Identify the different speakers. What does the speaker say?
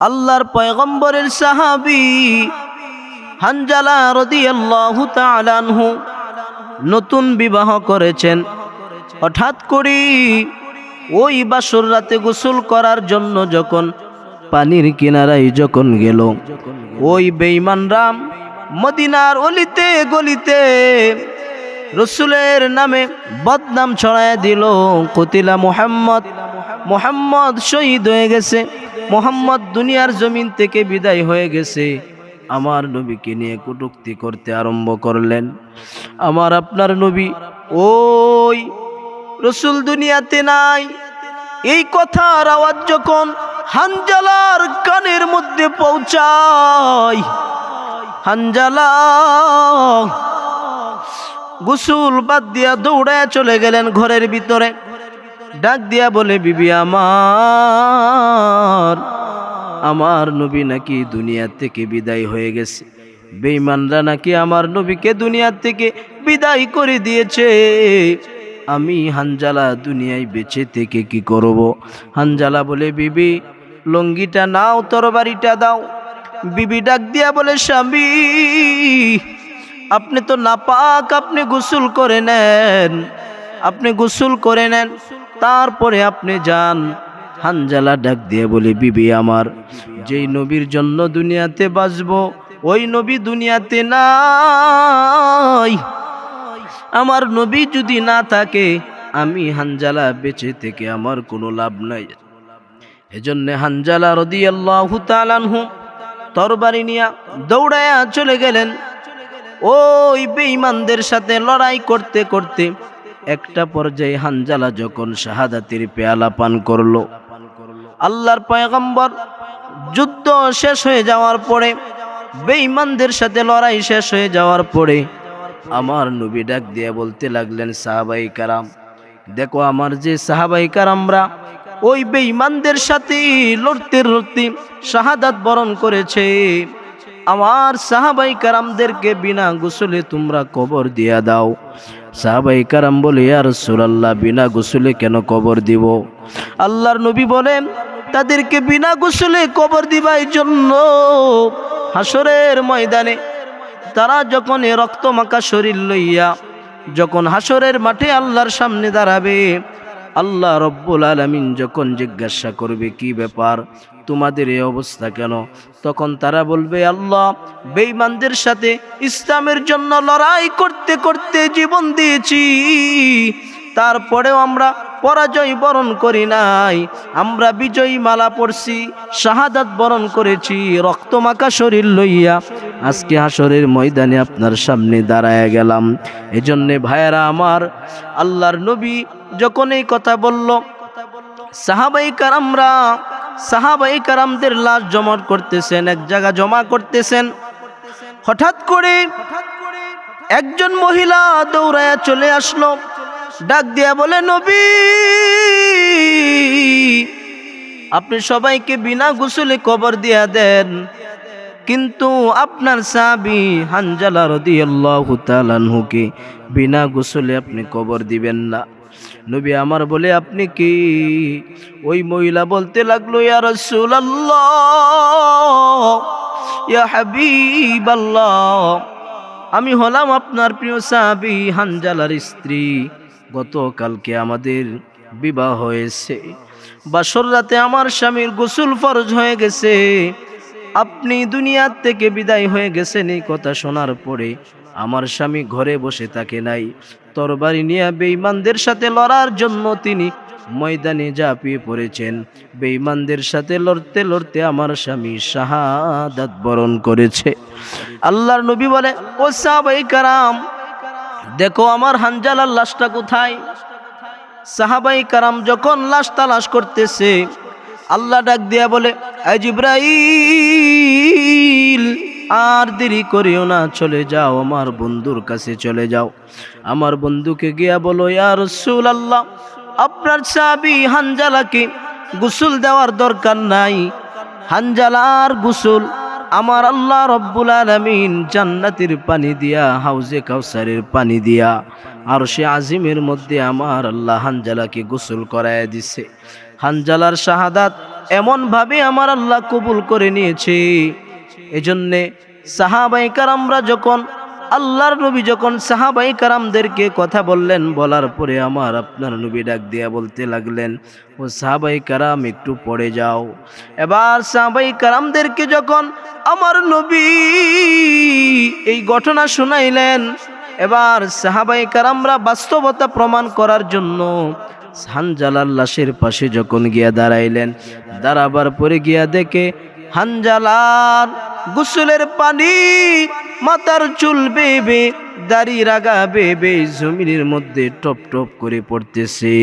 Speaker 1: আল্লাহর পয়গম্বরের সাহাবি হানজালা রদিয়াল্লাহু তাআলাহু নতুন বিবাহ করেছেন। হঠাৎ করে ওই বাসর রাতে গোসল করার জন্য যখন পানির কিনারায় যখন গেল, ওই বেঈমান রাম মদিনার অলিতে গলিতে রসুলের নামে বদনাম ছড়ায় দিল, কতিলা মোহাম্মদ মোহাম্মদ শহীদ হয়ে গেছে। মোহাম্মদ দুনিয়ার জমিন থেকে বিদায় হয়ে গেছে। আমার নবীকে নিয়ে কটুক্তি করতে আরম্ভ করলেন। আমার আপনার নবী, ওই রসুল দুনিয়াতে নাই। এই কথার আওয়াজ যখন হানজালার কানের মধ্যে পৌঁছায়, হানজালা গোসল বাদ দিয়া দৌড়ায় চলে গেলেন ঘরের ভিতরে। ডাক দিয়া বলে, বিবি আমার আমার নবী নাকি দুনিয়া থেকে বিদায় হয়ে গেছে। বেঈমানরা নাকি আমার নবীকে দুনিয়ার থেকে বিদায় করে দিয়েছে। আমি হানজালা দুনিয়ায় বেঁচে থেকে কি করব? হানজালা বলে, বিবি, লঙ্গিটা নাও, তরবারিটা দাও। বিবি ডাক দিয়া বলে, স্বামী, আপনি তো নাপাক, আপনি গোসল করে নেন। আপনি গোসল করে নেন, তারপরে আপনি যান। হানজালা ডাক দিয়ে বলে, বিবি আমার, যেই নবীর জন্য দুনিয়াতে বাঁচব, ওই নবী দুনিয়াতে নাই। আমার নবী যদি না থাকে, আমি হানজালা বেঁচে থেকে আমার কোনো লাভ নাই। এজন্যে হানজালা রদিয়াল্লাহু তাআলাহু তরবারি নিয়া দৌড়ায়া চলে গেলেন। ওই বেঈমানদের সাথে লড়াই করতে করতে একটা পর্যায়ে হানজালা যখন শাহাদাতের পেয়ালা পান করল, আল্লাহর পয়গম্বর যুদ্ধ শেষ হয়ে যাওয়ার পরে, বেঈমানদের সাথে লড়াই শেষ হয়ে যাওয়ার পরে আমার নবী ডাক দিয়ে বলতে লাগলেন, সাহাবাই কারাম, দেখো আমার যে সাহাবাই কারামরা ওই বেঈমানদের সাথে লড়তে লড়তে শাহাদাত বরণ করেছে। আমার সাহাবাই কারামদেরকে বিনা গোসলে তোমরা কবর দিয়া দাও। সাহাবাই কারাম বলে আর সুরাল্লাহ বিনা গোসলে কেন কবর দিব? আল্লাহর নবী বলেন, তাদেরকে বিনা গোসলে কবর দিবার জন্য হাসরের ময়দানে। তারা যখন এ রক্ত মাখা শরীর লইয়া, যখন হাসরের মাঠে আল্লাহর সামনে দাঁড়াবে আল্লাহ রব্বুল আলমিন যখন জিজ্ঞাসা করবে, কি ব্যাপার? তোমাদের এই অবস্থা কেন? তখন তারা বলবে, আল্লাহ, বেঈমানদের সাথে ইসলামের জন্য লড়াই করতে করতে জীবন দিয়েছি। তারপরেও আমরা পরাজয় বরণ করি নাই। আমরা বিজয়ী মালা পড়ছি শাহাদাত বরণ করেছি রক্তমাখা শরীর লইয়া। আজকে হাসরের ময়দানে আপনার সামনে দাঁড়ায় গেলাম। এজন্যে ভাইয়েরা আমার, আল্লাহর নবী যখন এই কথা বলল, সাহাবাই কারামরা, সাহাবাই কারামদের লাশ জমা করতেছেন, এক জায়গা জমা করতেছেন। হঠাৎ করে একজন মহিলা দৌড়ায়া চলে আসলো, ডাক দিয়া বলে, নবী, আপনি সবাইকে বিনা গোসলে কবর দিয়া দেন, কিন্তু আপনার সাবি হানজালা রদিয়াল্লাহু তাআলাহুকে বিনা গোসলে আপনি কবর দিবেন না। নবী আমার বলে, আপনি কি ওই মহিলা বলতে লাগল, ইয়া রাসূলুল্লাহ, ইয়া হাবিবাল্লাহ? আমি হলাম আপনার প্রিয় সাহাবি হানজালার স্ত্রী। গতকালকে আমাদের বিবাহ হয়েছে। বাসর রাতে আমার স্বামীর গোসল ফরজ হয়ে গেছে। আপনি দুনিয়ার থেকে বিদায় হয়ে গেছেন এই কথা শোনার পরে আমার স্বামী ঘরে বসে থাকে নাই। তরবারি নিয়ে বেঈমানদের সাথে লড়ার জন্য তিনি ময়দানে ঝাঁপিয়ে পড়েছেন। বেঈমানদের সাথে লড়তে লড়তে আমার স্বামী শাহাদাত বরণ করেছে। আল্লাহর নবী বলে, ও সাহাবাই কারাম, দেখো আমার হানজালার লাশটা কোথায়? সাহাবাই কারাম যখন লাশ তালাশ করতেছে, আল্লাহ ডাক দিয়া বলে আজ ইব্রাহিল আর দেরি করিও না, চলে যাও, আমার বন্ধুর কাছে চলে যাও। আমার বন্ধুকে গিয়া বলো, ইয়া রসুল আল্লাহ আপনার সাবি হানজালাকে গোসল দেওয়ার দরকার নাই। হানজালার গোসল আমার আল্লাহ রব্বুল আলমিন জান্নাতের পানি দিয়া, হাউজে কাউসারের পানি দিয়া আর সে আজিমের মধ্যে আমার আল্লাহ হানজালাকে গোসল করায় দিছে। হানজালার শাহাদাত এমনভাবে আমার আল্লাহ কবুল করে নিয়েছে। এজন্যে সাহাবাই কারামরা যখন আল্লাহর নবী যখন সাহাবাই কারামদেরকে কথা বললেন, বলার পরে আমার আপনার নবী ডাক দিয়া বলতে লাগলেন, ও সাহাবাই কারাম, একটু পড়ে যাও। এবার সাহাবাই কারামদেরকে যখন আমার নবী এই ঘটনা শুনাইলেন, এবার সাহাবাই কারামরা বাস্তবতা প্রমাণ করার জন্য হানজালার লাশের পাশে যখন গিয়া দাঁড়াইলেন, দাঁড়াবার পরে গিয়া দেখে হানজালার গোসলের পানি মাথার চুল বেবে দাড়ি রাগা বেবে জমিনের মধ্যে টপ টপ করে পড়তেছে।